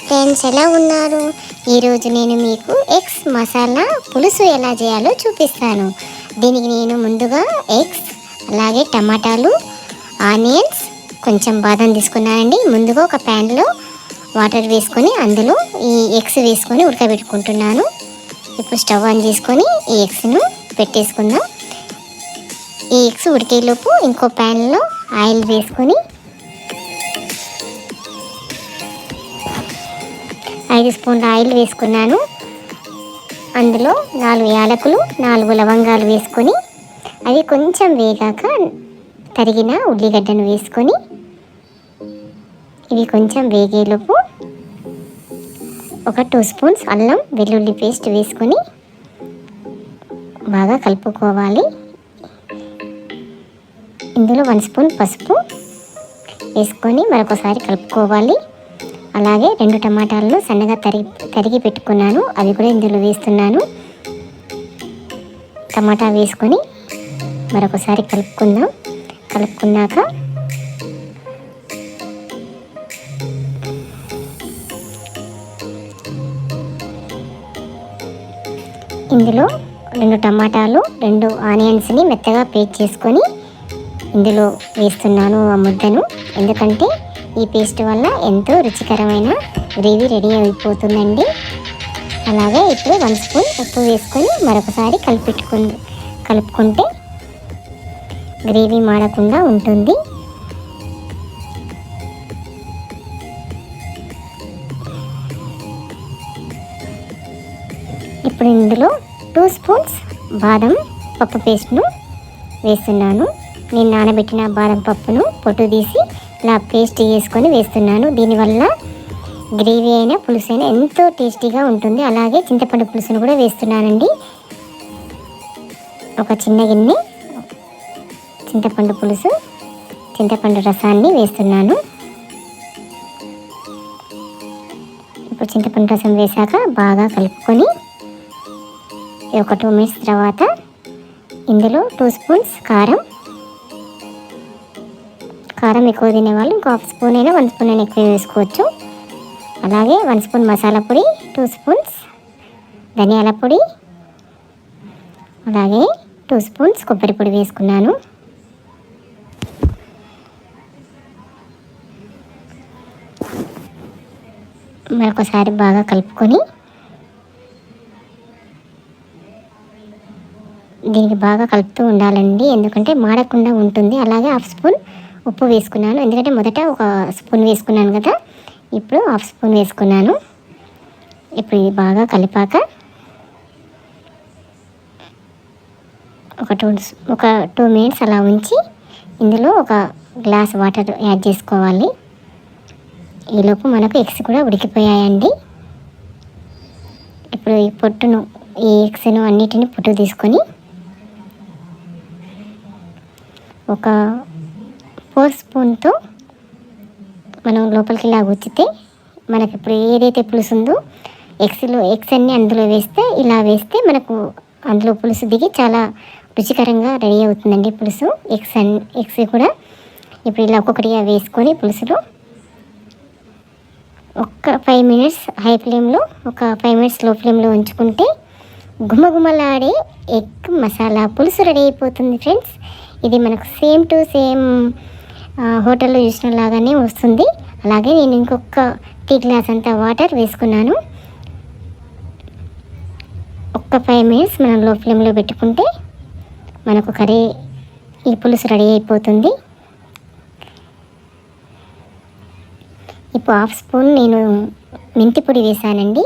Friends ఎలా ఉన్నారు? ఈరోజు నేను మీకు ఎగ్స్ మసాలా పులుసు ఎలా చేయాలో చూపిస్తాను. దీనికి నేను ముందుగా ఎగ్స్ అలాగే టమాటాలు ఆనియన్స్ కొంచెం బాదం తీసుకున్నానండి. ముందుగా ఒక ప్యాన్లో వాటర్ వేసుకొని అందులో ఈ ఎగ్స్ వేసుకొని ఉడకబెట్టుకుంటున్నాను. ఇప్పుడు స్టవ్ ఆన్ చేసుకొని ఈ ఎగ్స్ను పెట్టేసుకుందాం. ఈ ఎగ్స్ ఉడికేలోపు ఇంకో ప్యాన్లో ఆయిల్ వేసుకొని ఐదు స్పూన్ల ఆయిల్ వేసుకున్నాను. అందులో నాలుగు యాలకులు నాలుగు లవంగాలు వేసుకొని అవి కొంచెం వేగాక తరిగిన ఉల్లిగడ్డను వేసుకొని ఇవి కొంచెం వేగేలోపు ఒక టూ స్పూన్స్ అల్లం వెల్లుల్లి పేస్ట్ వేసుకొని బాగా కలుపుకోవాలి. ఇందులో వన్ స్పూన్ పసుపు వేసుకొని మరొకసారి కలుపుకోవాలి. అలాగే రెండు టమాటాలను సన్నగా తరిగి తరిగి పెట్టుకున్నాను. అవి కూడా ఇందులో వేస్తున్నాను. టమాటా వేసుకొని మరొకసారి కలుపుకుందాం. కలుపుకున్నాక ఇందులో రెండు టమాటాలు రెండు ఆనియన్స్ని మెత్తగా పేస్ట్ చేసుకొని ఇందులో వేస్తున్నాను ఆ ముద్దను. ఎందుకంటే ఈ పేస్ట్ వల్ల ఎంతో రుచికరమైన గ్రేవీ రెడీ అయిపోతుందండి. అలాగే ఇప్పుడు వన్ స్పూన్ ఉప్పు వేసుకొని మరొకసారి కలిపెట్టుకు కలుపుకుంటే గ్రేవీ మాడకుండా ఉంటుంది. ఇప్పుడు ఇందులో టూ స్పూన్స్ బాదం పప్పు పేస్ట్ను వేస్తున్నాను. నేను నానబెట్టిన బాదం పప్పును పొట్టు తీసి ఇలా పేస్ట్ చేసుకొని వేస్తున్నాను. దీనివల్ల గ్రేవీ అయినా పులుసు అయినా ఎంతో టేస్టీగా ఉంటుంది. అలాగే చింతపండు పులుసును కూడా వేస్తున్నానండి. ఒక చిన్న గిన్నె చింతపండు పులుసు చింతపండు రసాన్ని వేస్తున్నాను. ఇప్పుడు చింతపండు రసం వేశాక బాగా కలుపుకొని ఒక టూ మినిట్స్ తర్వాత ఇందులో టూ స్పూన్స్ కారం కారం ఎక్కువ తినేవాళ్ళు. ఇంకో హాఫ్ స్పూన్ అయినా వన్ స్పూన్ అయినా ఎక్కువ వేసుకోవచ్చు. అలాగే వన్ స్పూన్ మసాలా పొడి టూ స్పూన్స్ ధనియాల పొడి అలాగే టూ స్పూన్స్ కొబ్బరి పొడి వేసుకున్నాను. మరొకసారి బాగా కలుపుకొని దీనికి బాగా కలుపుతూ ఉండాలండి. ఎందుకంటే మాడకుండా ఉంటుంది. అలాగే హాఫ్ స్పూన్ ఉప్పు వేసుకున్నాను. ఎందుకంటే మొదట ఒక స్పూన్ వేసుకున్నాను కదా. ఇప్పుడు హాఫ్ స్పూన్ వేసుకున్నాను. ఇప్పుడు ఇది బాగా కలిపాక ఒక టూ ఒక టూ మినిట్స్ అలా ఉంచి ఇందులో ఒక గ్లాస్ వాటర్ యాడ్ చేసుకోవాలి. ఈలోపు మనకు ఎగ్స్ కూడా ఉడికిపోయాయండి. ఇప్పుడు ఈ పొట్టును ఈ ఎగ్స్ను అన్నిటిని పొట్టు తీసుకొని ఒక ఫోర్ స్పూన్తో మనం లోపలికి ఇలా గుచ్చితే మనకి ఇప్పుడు ఏదైతే పులుసు ఉందో ఎగ్స్లో ఎగ్స్ అన్నీ అందులో వేస్తే ఇలా వేస్తే మనకు అందులో పులుసు దిగి చాలా రుచికరంగా రెడీ అవుతుందండి పులుసు. ఎగ్స్ అన్ ఎగ్స్ కూడా ఇప్పుడు ఇలా ఒక్కొక్కటిగా వేసుకొని పులుసులో ఒక్క ఫైవ్ మినిట్స్ హై ఫ్లేమ్లో ఒక ఫైవ్ మినిట్స్లో ఫ్లేమ్లో ఉంచుకుంటే గుమగుమలాడే ఎగ్ మసాలా పులుసు రెడీ అయిపోతుంది ఫ్రెండ్స్. ఇది మనకు సేమ్ టు సేమ్ హోటల్లో చూసిన లాగానే వస్తుంది. అలాగే నేను ఇంకొక టీ గ్లాస్ అంతా వాటర్ వేసుకున్నాను. ఒక్క ఫైవ్ మినిట్స్ మనం లో ఫ్లేమ్లో పెట్టుకుంటే మనకు కర్రీ ఈ పులుసు రెడీ అయిపోతుంది. ఇప్పుడు హాఫ్ స్పూన్ నేను మెంతి పొడి వేసానండి.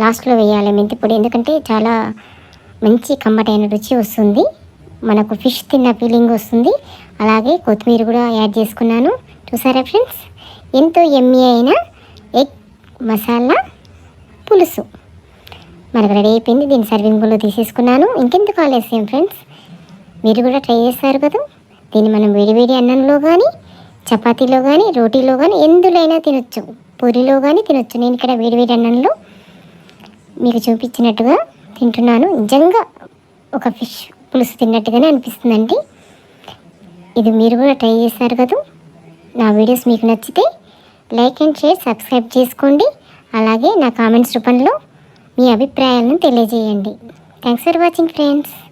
లాస్ట్లో వేయాలి మెంతి పొడి ఎందుకంటే చాలా మంచి కమ్మటైన రుచి వస్తుంది. మనకు ఫిష్ తిన్న ఫీలింగ్ వస్తుంది. అలాగే కొత్తిమీర కూడా యాడ్ చేసుకున్నాను. చూసారా ఫ్రెండ్స్ ఎంతో ఎమ్మి అయిన ఎగ్ మసాలా పులుసు. మనకు రెడీ అయిపోయింది. దీన్ని సర్వింగ్ బౌల్లో తీసేసుకున్నాను. ఇంకెందుకు ఆలస్యం ఫ్రెండ్స్ మీరు కూడా ట్రై చేస్తారు కదా. దీన్ని మనం వేడివేడి అన్నంలో కానీ చపాతీలో కానీ రోటీలో కానీ ఎందులోనైనా తినొచ్చు. పూరిలో కానీ తినొచ్చు. నేను ఇక్కడ వేడివేడి అన్నంలో మీకు చూపించినట్టుగా తింటున్నాను. నిజంగా ఒక ఫిష్ పులుసు తిన్నట్టుగానే అనిపిస్తుందండి. ఇది మీరు కూడా ట్రై చేశారు కదా? నా వీడియోస్ మీకు నచ్చితే లైక్ అండ్ షేర్ సబ్స్క్రైబ్ చేసుకోండి. అలాగే నా కామెంట్స్ రూపంలో మీ అభిప్రాయాలను తెలియజేయండి. Thanks for watching friends.